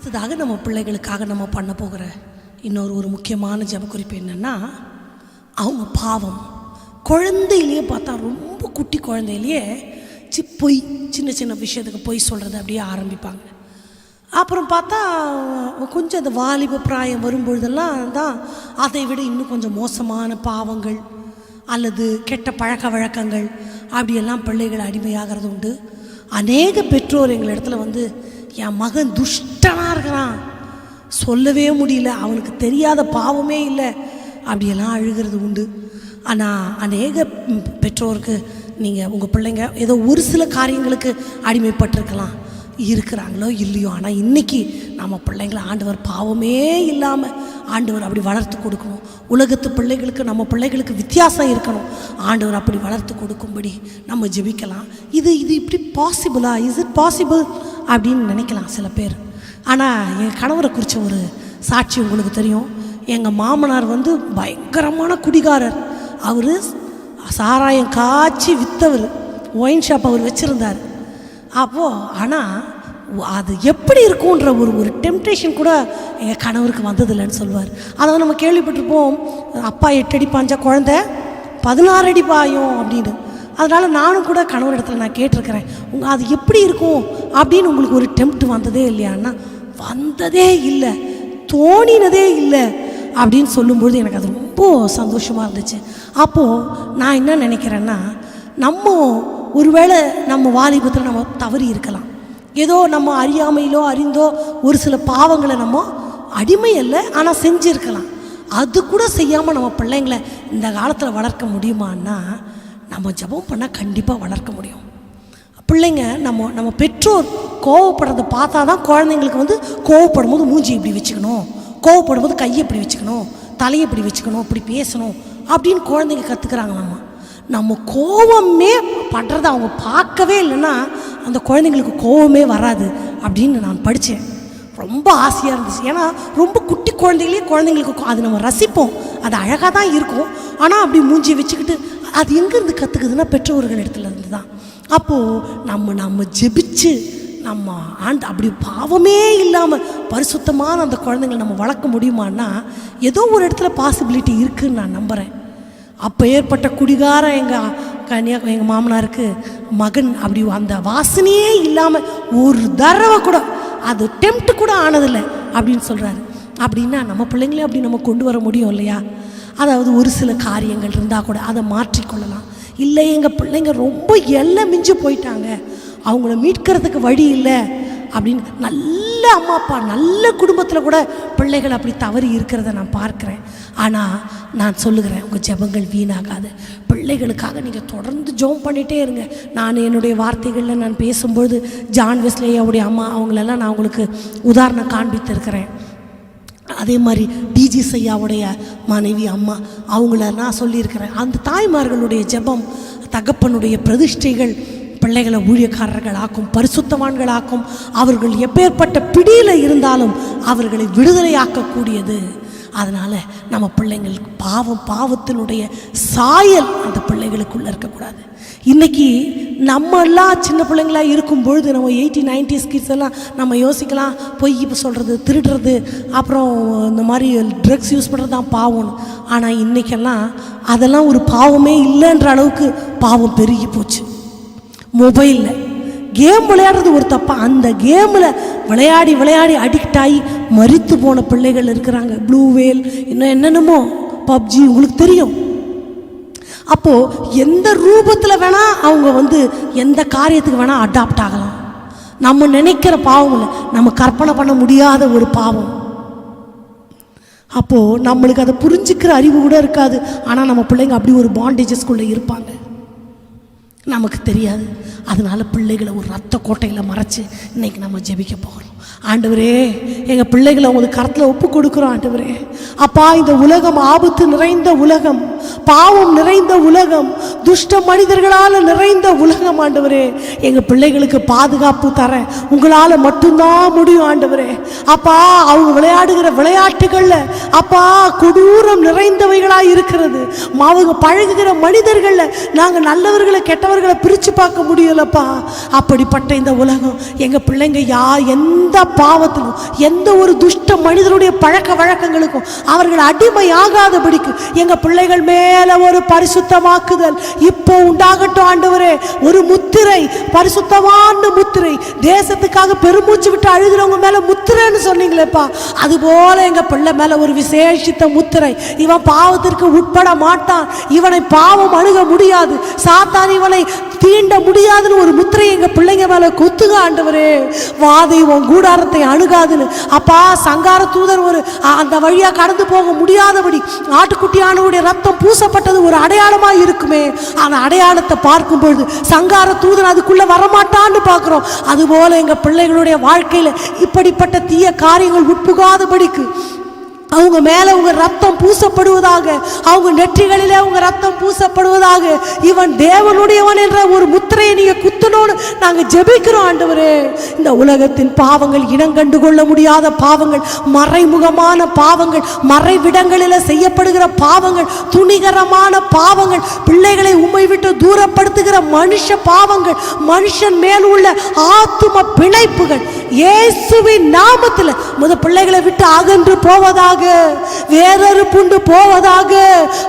அடுத்ததாக நம்ம பிள்ளைகளுக்காக நம்ம பண்ண போகிற இன்னொரு ஒரு முக்கியமான ஜபக்குறிப்பு என்னன்னா அவங்க பாவம். குழந்தையிலேயே பார்த்தா ரொம்ப குட்டி குழந்தையிலேயே சி பொய் சின்ன சின்ன விஷயத்துக்கு பொய் சொல்கிறது அப்படியே ஆரம்பிப்பாங்க. அப்புறம் பார்த்தா கொஞ்சம் அந்த வாலிப பிராயம் வரும்பொழுதெல்லாம் தான் அதை விட இன்னும் கொஞ்சம் மோசமான பாவங்கள் அல்லது கெட்ட பழக்க வழக்கங்கள் அப்படியெல்லாம் பிள்ளைகள் அடிமையாகிறது உண்டு. அநேக பெற்றோர் எங்கள் இடத்துல வந்து என் மகன் துஷ்டனாக இருக்கிறான். சொல்லவே முடியல அவனுக்கு தெரியாத பாவமே இல்லை. அப்படியெல்லாம் அழுகிறது உண்டு. ஆனால் அநேக பெற்றோருக்கு நீங்கள் உங்கள் பிள்ளைங்க ஏதோ ஒரு சில காரியங்களுக்கு அடிமைப்பட்டிருக்கலாம். இருக்கிறாங்களோ இல்லையோ ஆனால் இன்றைக்கி நம்ம பிள்ளைங்களை ஆண்டவர் பாவமே இல்லாமல் ஆண்டவர் அப்படி வளர்த்து கொடுக்கணும். உலகத்து பிள்ளைகளுக்கு நம்ம பிள்ளைகளுக்கு வித்தியாசம் இருக்கணும். ஆண்டவர் அப்படி வளர்த்து கொடுக்கும்படி நம்ம ஜெபிக்கலாம். இது இது இப்படி பாசிபிளா இஸ் இட் பாசிபிள் அப்படின்னு நினைக்கலாம் சில பேர். ஆனால் என் கணவரை குறித்த ஒரு சாட்சி உங்களுக்கு தெரியும். எங்கள் மாமனார் வந்து பயங்கரமான குடிகாரர். அவர் சாராயம் காய்ச்சி விற்றவர் ஒயின் ஷாப் அவர் வச்சுருந்தார். அப்போது ஆனால் அது எப்படி இருக்கும்ன்ற ஒரு ஒரு டெம்டேஷன் கூட எங்கள் கணவருக்கு வந்ததில்லைன்னு சொல்லுவார் அதை நம்ம கேள்விப்பட்டிருப்போம். அப்பா எட்டு அடி பாஞ்சா குழந்த பதினாறு அடி பாயும் அப்படின்னு. அதனால் நானும் கூட கணவர் இடத்துல நான் கேட்டிருக்கிறேன். உங்கள் அது எப்படி இருக்கும் அப்படின்னு உங்களுக்கு ஒரு டெம்ப்ட் வந்ததே இல்லையான்னா வந்ததே இல்லை. தோணினதே இல்லை அப்படின்னு சொல்லும்பொழுது எனக்கு அது ரொம்ப சந்தோஷமாக இருந்துச்சு. அப்போது நான் என்ன நினைக்கிறேன்னா நம்ம ஒருவேளை நம்ம வாலிபத்தில் நம்ம தவறி இருக்கலாம். ஏதோ நம்ம அறியாமையிலோ அறிந்தோ ஒரு சில பாவங்களை நம்ம அடிமை இல்லை ஆனால் செஞ்சுருக்கலாம். அது கூட செய்யாமல் நம்ம பிள்ளைங்களை இந்த காலத்தில் வளர்க்க முடியுமான்னா நம்ம ஜெபம் பண்ணால் கண்டிப்பாக வளர்க்க முடியும். பிள்ளைங்க நம்ம நம்ம பெற்றோர் கோவப்படுறத பார்த்தா தான் குழந்தைங்களுக்கு வந்து கோவப்படும் போது மூஞ்சி இப்படி வச்சுக்கணும் கோவப்படும் போது கையை இப்படி வச்சுக்கணும் தலையை இப்படி வச்சுக்கணும் இப்படி பேசணும் அப்படின்னு குழந்தைங்க கற்றுக்குறாங்களாம்மா நம்ம கோவமே படுறத அவங்க பார்க்கவே இல்லைன்னா அந்த குழந்தைங்களுக்கு கோவமே வராது அப்படின்னு நான் படித்தேன் ரொம்ப ஆசையாக இருந்துச்சு. ஏன்னா ரொம்ப குட்டி குழந்தைகளே குழந்தைங்களுக்கு கோ- அது நம்ம ரசிப்போம். அது அழகாக தான் இருக்கும். ஆனால் அப்படி மூஞ்சி வச்சுக்கிட்டு அது எங்கேருந்து கற்றுக்குதுன்னா பெற்றோர்கள் இடத்துல இருந்து தான் அப்போது நம்ம நம்ம ஜெபிச்சு நம்ம ஆண்டு அப்படி பாவமே இல்லாமல் பரிசுத்தமான அந்த குழந்தைங்களை நம்ம வளர்க்க முடியுமான்னா ஏதோ ஒரு இடத்துல பாசிபிலிட்டி இருக்குதுன்னு நான் நம்புகிறேன் அப்போ ஏற்பட்ட குடிகாரம் எங்கள் கன்னியாகுமரி எங்கள் மாமனாருக்கு மகன் அப்படி அந்த வாசனையே இல்லாமல் ஒரு தடவை கூட அது டெம்ட் கூட ஆனதில்லை அப்படின்னு சொல்கிறாரு அப்படின்னா நம்ம பிள்ளைங்களே அப்படி நம்ம கொண்டு வர முடியும் இல்லையா? அதாவது ஒரு சில காரியங்கள் இருந்தால் கூட அதை மாற்றிக்கொள்ளலாம். இல்லை எங்கள் பிள்ளைங்க ரொம்ப எல்லாம் மிஞ்சு போயிட்டாங்க. அவங்கள மீட்கிறதுக்கு வழி இல்லை அப்படின்னு நல்ல நல்ல அம்மா அப்பா நல்ல குடும்பத்தில் கூட பிள்ளைகள் அப்படி தவறி இருக்கிறத நான் பார்க்குறேன். ஆனால் நான் சொல்லுகிறேன் உங்கள் ஜெபங்கள் வீணாகாது. பிள்ளைகளுக்காக நீங்கள் தொடர்ந்து ஜெபம் பண்ணிகிட்டே இருங்க. நான் என்னுடைய வார்த்தைகளில் நான் பேசும்பொழுது ஜான் வெஸ்லேயாவுடைய அம்மா அவங்களெல்லாம் நான் உங்களுக்கு உதாரணம் காண்பித்திருக்கிறேன். அதே மாதிரி டிஜி சையாவுடைய மனைவி அம்மா அவங்கள நான் சொல்லியிருக்கிறேன். அந்த தாய்மார்களுடைய ஜெபம் தகப்பனுடைய பிரதிஷ்டைகள் பிள்ளைகளை ஊழியக்காரர்களாக்கும் பரிசுத்தவான்களாக்கும் அவர்கள் எப்பேற்பட்ட பிடியில் இருந்தாலும் அவர்களை விடுதலையாக்கக்கூடியது. அதனால் நம்ம பிள்ளைங்களுக்கு பாவம் பாவத்தினுடைய சாயல் அந்த பிள்ளைகளுக்குள்ளே இருக்கக்கூடாது. இன்றைக்கி நம்மெல்லாம் சின்ன பிள்ளைங்களா இருக்கும் பொழுது நம்ம எயிட்டி நைன்டிஸ் கிட்ஸ் எல்லாம் நம்ம யோசிக்கலாம் பொய் இப்போ சொல்கிறது திருடுறது அப்புறம் இந்த மாதிரி ட்ரக்ஸ் யூஸ் பண்ணுறது தான் பாவம்னு. ஆனால் இன்றைக்கெல்லாம் அதெல்லாம் ஒரு பாவமே இல்லைன்ற அளவுக்கு பாவம் பெருகி போச்சு. மொபைலில் கேம் விளையாடுறது ஒரு தப்பா. அந்த கேமில் விளையாடி விளையாடி அடிக்ட் ஆகி மறித்து போன பிள்ளைகள் இருக்கிறாங்க. ப்ளூ வேல் இன்னும் என்னென்னமோ பப்ஜி உங்களுக்கு தெரியும். அப்போது எந்த ரூபத்தில் வேணால் அவங்க வந்து எந்த காரியத்துக்கு வேணால் அடாப்ட் ஆகலாம். நம்ம நினைக்கிற பாவம் இல்லை நம்ம கற்பனை பண்ண முடியாத ஒரு பாவம். அப்போது நம்மளுக்கு அதை புரிஞ்சுக்கிற அறிவு கூட இருக்காது. ஆனால் நம்ம பிள்ளைங்க அப்படி ஒரு பாண்டேஜஸ்குள்ளே இருப்பாங்க. நமக்கு தெரியாது. அதனால பிள்ளைகளை ஒரு ரத்த கோட்டையில் மறைச்சு இன்றைக்கி நம்ம ஜெபிக்க போகிறோம் ஆண்டவரே எங்கள் பிள்ளைகளை உங்களுக்கு கரத்தில் ஒப்பு கொடுக்குறோம் ஆண்டவரே. அப்பா இந்த உலகம் ஆபத்து நிறைந்த உலகம் பாவம் நிறைந்த உலகம் துஷ்ட மனிதர்களால் நிறைந்த உலகம் ஆண்டவரே. எங்கள் பிள்ளைகளுக்கு பாதுகாப்பு தர உங்களால் மட்டும்தான் முடியும் ஆண்டவரே. அப்பா அவங்க விளையாடுகிற விளையாட்டுகளில் அப்பா கொடூரம் நிறைந்தவைகளாக இருக்கிறது. அவங்க பழகுகிற மனிதர்களில் நாங்கள் நல்லவர்களை கெட்டவர்களை பிரித்து பார்க்க முடியலப்பா. அப்படிப்பட்ட இந்த உலகம் எங்கள் பிள்ளைங்க யா எந்த எந்த பாவத்திலும் எந்த ஒரு துஷ்ட மனிதனுடைய பழக்க வழக்கங்களுக்கும் அவர்கள் அடிமையாகாதபடிக்கு எங்க பிள்ளைகள் மேல ஒரு பரிசுத்தமாக்குதல். இப்போ உண்டாகட்டும் ஆண்டவரே ஒரு முத்திரை பரிசுத்தமான முத்திரை. தேசத்துக்காக பெருமூச்சு விட்டு அழுகிறவங்க மேல முத்திரைன்னு சொன்னீங்களேப்பா. அது போல எங்க பிள்ளை மேல ஒரு விசேஷித்த முத்திரை. இவன் பாவத்திற்கு உட்பட மாட்டான். இவனை பாவம் அணுக முடியாது. சாத்தான் இவனை தீண்ட முடியாதுன்னு ஒரு முத்திரை எங்க பிள்ளைங்க மேல குத்துக ஆண்டவரே. வாதை உன் கூடாரத்தை அணுகாதுன்னு. அப்பா சங்கார தூதர் ஒரு அந்த வழியா கடந்து போக முடியாதபடி ஆட்டுக்குட்டியானவருடைய ரத்தம் பூசப்பட்டது ஒரு அடையாளமா இருக்குமே. அந்த அடையாளத்தை பார்க்கும் பொழுது சங்கார தூதன் அதுக்குள்ள வரமாட்டான்னு பார்க்கிறோம். அதுபோல எங்க பிள்ளைகளுடைய வாழ்க்கையில இப்படிப்பட்ட தீய காரியங்கள் உட்புகாதபடிக்கு அவங்க மேல உங்க ரத்தம் பூசப்படுவதாக அவங்க நெற்றிகளிலே உங்கள் ரத்தம் பூசப்படுவதாக இவன் தேவனுடையவன் என்ற ஒரு முத்திரையை நீங்க குத்தணும்னு நாங்க ஜெபிக்கிறோம் ஆண்டவரே. இந்த உலகத்தின் பாவங்கள் இனங்கண்டு கொள்ள முடியாத பாவங்கள் மறைமுகமான பாவங்கள் மறைவிடங்களில் செய்யப்படுகிற பாவங்கள் துணிகரமான பாவங்கள் பிள்ளைகளை உண்மை விட்டு தூரப்படுத்துகிற மனுஷ பாவங்கள் மனுஷன் மேல் உள்ள ஆத்தும பிணைப்புகள் இயேசுவின் நாமத்தில் முத பிள்ளைகளை விட்டு அகன்று போவதாக வேறொரு புண்டு போவதாக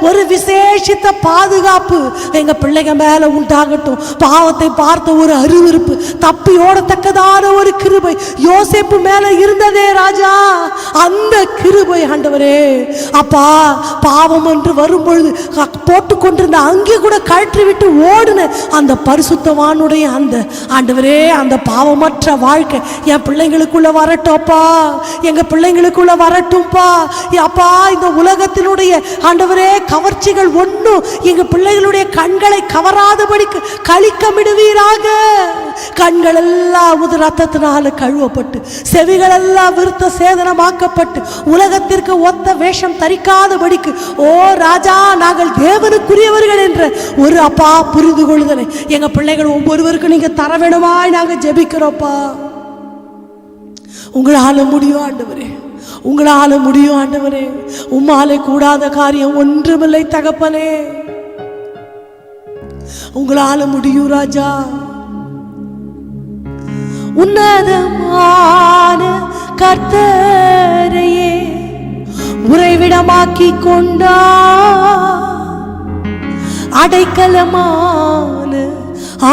ஒரு விசேஷித்த பாதுகாப்பு எங்க பிள்ளைங்க மேல உண்டாகட்டும். பாவத்தை பார்த்த ஒரு அருவருப்பு தப்பி ஓடத்தக்கதான ஒரு கிருபை. யோசேப்பு மேல இருந்ததே ராஜா அந்த கிருபை ஆண்டவரே. அப்பா பாவம் என்று வரும்பொழுது போட்டு கொண்டிருந்த அங்கே கூட கழற்றி விட்டு ஓடுன அந்த பரிசுத்தவானுடைய அந்த ஆண்டவரே அந்த பாவமற்ற வாழ்க்கை. என் பிள்ளைங்களுக்குள்ள வரட்டும்ப்பா எங்க பிள்ளைங்களுக்குள்ள வரட்டும்ப்பா அப்பா. இந்த உலகத்தினுடைய ஆண்டவரே கவர்ச்சிகள் ஒன்றும் எங்க பிள்ளைகளுடைய கண்களை கவராதபடிக்கு கழிக்கமிடுவீராக கண்கள் எல்லாம் உது ரத்தத்தினால கழுவப்பட்டு செவிகள் எல்லாம் விருத்த சேதனமாக்கப்பட்டு உலகத்திற்கு ஒத்த வேஷம் தரிக்காதபடிக்கு ஓ ராஜா நாங்கள் தேவனுக்குரியவர்கள் என்ற ஒரு அப்பா புரிந்து கொள்ளுதலை எங்க பிள்ளைகள் ஒவ்வொருவருக்கும் நீங்க தர வேணுமாய் நாங்க ஜெபிக்கிறோப்பா. உங்களால முடியும் ஆண்டவரே உங்களால முடியும் ஆண்டவரே. உம்மாலே கூடாத காரியம் ஒன்றுமில்லை தகப்பனே. உங்களால முடியும் ராஜா. உன்னதமான கர்த்தரையே உறைவிடமாக்கி கொண்டா. அடைக்கலமான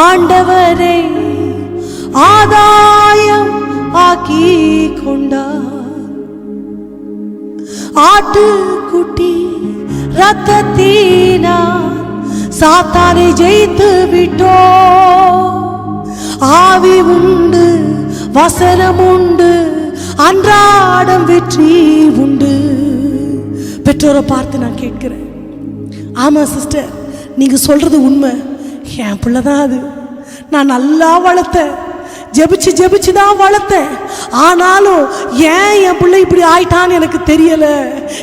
ஆண்டவரை ஆதாயம் ஆக்கி கொண்டார் ஆட்டுக்குட்டி ரத்தத்தீனா சாத்தானை ஜெயித்து விட்டோ ஆவி உண்டு வசனம் உண்டு அன்றாடம் வெற்றி உண்டு. பெற்றோரை பார்த்து நான் கேட்கிறேன். ஆமாம் சிஸ்டர் நீங்கள் சொல்கிறது உண்மை. என் பிள்ளை தான் அது. நான் நல்லா வளர்த்தேன். ஜெபிச்சு ஜெபிச்சு தான் வளர்த்தேன். ஆனாலும் ஏன் என் பிள்ளை இப்படி ஆயிட்டான்னு எனக்கு தெரியலை.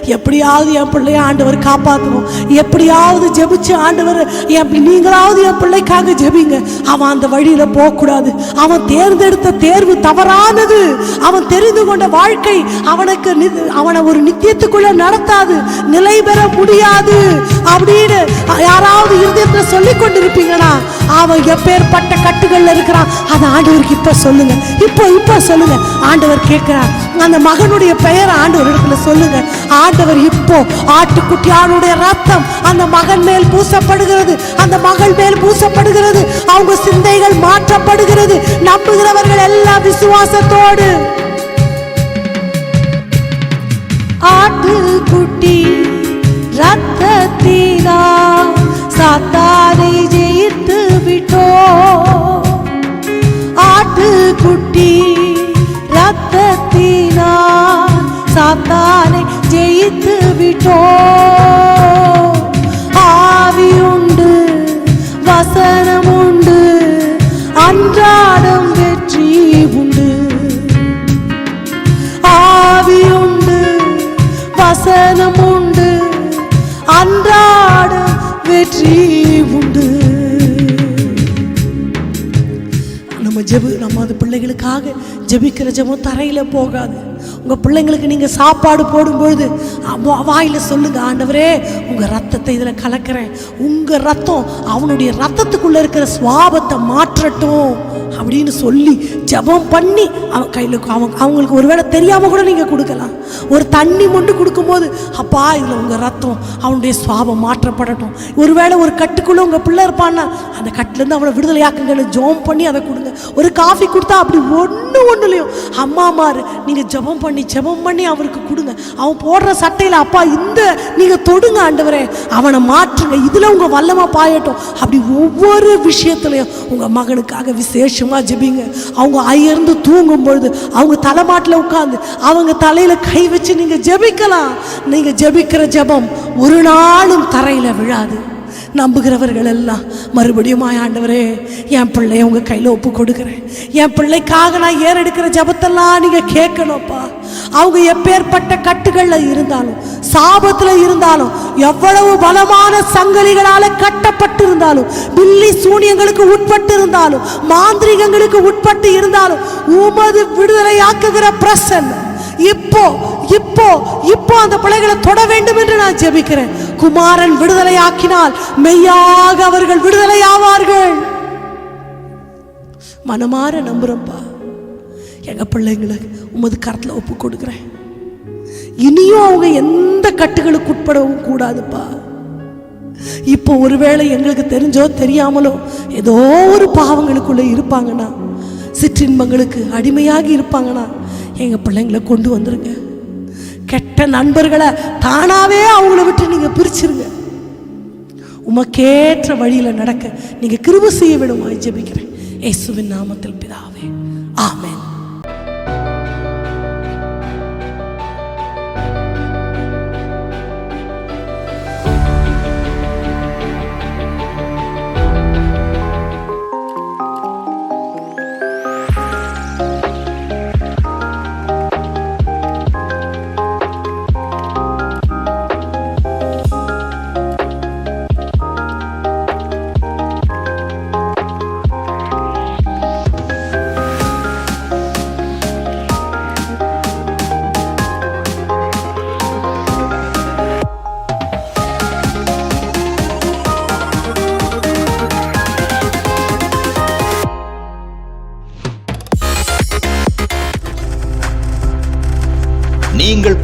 எப்படியாவது என் பிள்ளைய ஆண்டவர் காப்பாற்றணும் எப்படியாவது ஜெபிச்சு ஆண்டவர் என் நீங்களாவது என் பிள்ளைக்காக ஜெபிங்க. அவன் அந்த வழியில போகக்கூடாது. அவன் தேர்ந்தெடுத்த தேர்வு தவறானது. அவன் தெரிந்து கொண்ட வாழ்க்கை அவனுக்கு அவனை ஒரு நித்தியத்துக்குள்ள நடத்தாது. நிலை பெற முடியாது. அப்படின்னு யாராவது இருதயத்தில் சொல்லி கொண்டிருப்பீங்கன்னா அவன் எப்பேற்பட்ட கட்டுகள்ல இருக்கிறான். அதை ஆண்டவருக்கு இப்ப சொல்லுங்க. இப்போ இப்போ சொல்லுங்க. ஆண்டவர் கேட்கிறார் அந்த மகனுடைய பெயரை ஆண்டவர் இடத்துல சொல்லுங்க. ஆண்டவர் இப்போ ஆட்டுக்குட்டியானுடைய ரத்தம் அந்த மகன் மேல் பூசப்படுகிறது. அந்த மகள் மேல் பூசப்படுகிறது. அவங்க சிந்தைகள் மாற்றப்படுகிறது. நம்புகிறவர்கள் எல்லாம் விசுவாசத்தோடு. ஆட்டுக்குட்டி ரத்தத்தினா சாத்தானை ஜெய் சாத்தானை ஜெயித்து விட்டோ ஆவி உண்டு வசனம் உண்டு அன்றாடம் வெற்றி உண்டு. ஆவி உண்டு வசனம் உண்டு அன்றாடம் வெற்றி உண்டு. நம்ம ஜெபு நம்ம அது பிள்ளைகளுக்காக ஜெபிக்கிற ஜெபம் தரையில் போகாது. உங்கள் பிள்ளைங்களுக்கு நீங்கள் சாப்பாடு போடும்பொழுது வாயில் வாயில சொல்லுங்க ஆண்டவரே உங்கள் ரத்தத்தை இதில் கலக்கிறேன். உங்கள் ரத்தம் அவனுடைய ரத்தத்துக்குள்ளே இருக்கிற சுவாபத்தை மாற்றட்டும். அப்படின்னு சொல்லி ஜெபம் பண்ணி அவன் கையில் அவங்க அவங்களுக்கு ஒருவேளை தெரியாமல் கூட நீங்கள் கொடுக்கலாம். ஒரு தண்ணி மொண்டு கொடுக்கும்போது அப்பா இதில் உங்கள் ரத்தம் அவனுடைய சுவாபம் மாற்றப்படட்டும். ஒருவேளை ஒரு கட்டுக்குள்ளே உங்கள் பிள்ளை இருப்பான்னா அந்த கட்டிலேருந்து அவனை விடுதலையாக்குங்கன்னு ஜெபம் பண்ணி அதை கொடுங்க. ஒரு காஃபி கொடுத்தா அப்படி ஒன்று ஒன்றுலையும் அம்மா மாறு நீங்கள் ஜெபம் பண்ணி ஜெபம் பண்ணி அவருக்கு கொடுங்க. அவன் போடுற சட்டையில் அப்பா இந்த நீங்கள் தொடுங்க ஆண்டவரே. அவனை மாற்றுங்க. இதில் உங்கள் வல்லமாக பாயட்டும். அப்படி ஒவ்வொரு விஷயத்துலையும் உங்கள் மகனுக்காக விசேஷமாக ஜெபிங்க. அவங்க அயர்ந்து தூங்கும் பொழுது அவங்க தலைமாட்டில் உட்காந்து அவங்க தலையில் கை வச்சு நீங்கள் ஜெபிக்கலாம். நீங்கள் ஜெபிக்கிற ஜெபம் ஒரு நாளும் தரையில் விழாது. நம்புகிறவர்கள் எல்லாம் மறுபடியும் ஆண்டவரே என் பிள்ளைய உங்க கையில் ஒப்பு கொடுக்குறேன் என் பிள்ளைக்காக நான் ஏறெடுக்கிற ஜபத்தெல்லாம் நீங்க கேட்கணும்ப்பா. அவங்க எப்பேற்பட்ட கட்டுகளில் இருந்தாலும் சாபத்தில் இருந்தாலும் எவ்வளவு பலமான சங்கலிகளால் கட்டப்பட்டு இருந்தாலும் பில்லி சூனியங்களுக்கு உட்பட்டு இருந்தாலும் மாந்திரிகங்களுக்கு உட்பட்டு இருந்தாலும் உமது விடுதலையாக்குகிற பிரசன்னம் இப்போ இப்போ இப்போ அந்த பிள்ளைகளை தொட வேண்டும் என்று நான் ஜெபிக்கிறேன். குமாரன் விடுதலை ஆக்கினால் மெய்யாக அவர்கள் விடுதலை ஆவார்கள் மனமாற நம்புறப்பா. எங்க பிள்ளைங்களை உமது கரத்துல ஒப்பு கொடுக்குறேன். இனியும் அவங்க எந்த கட்டுகளுக்கு உட்படவும் கூடாதுப்பா. இப்போ ஒருவேளை எங்களுக்கு தெரிஞ்சோ தெரியாமலோ ஏதோ ஒரு பாவங்களுக்குள்ள இருப்பாங்கன்னா சிற்றின்பங்களுக்கு அடிமையாகி இருப்பாங்கன்னா எங்கள் பிள்ளைங்களை கொண்டு வந்துருங்க. கெட்ட நண்பர்களை தானாகவே அவங்கள விட்டு நீங்கள் பிரிச்சிருங்க. உமக்கேற்ற வழியில் நடக்க நீங்கள் கிருப செய்ய விடுமாய் ஜெபிக்கிறேன். இயேசுவின் நாமத்தில் பிதாவே. ஆமேன்.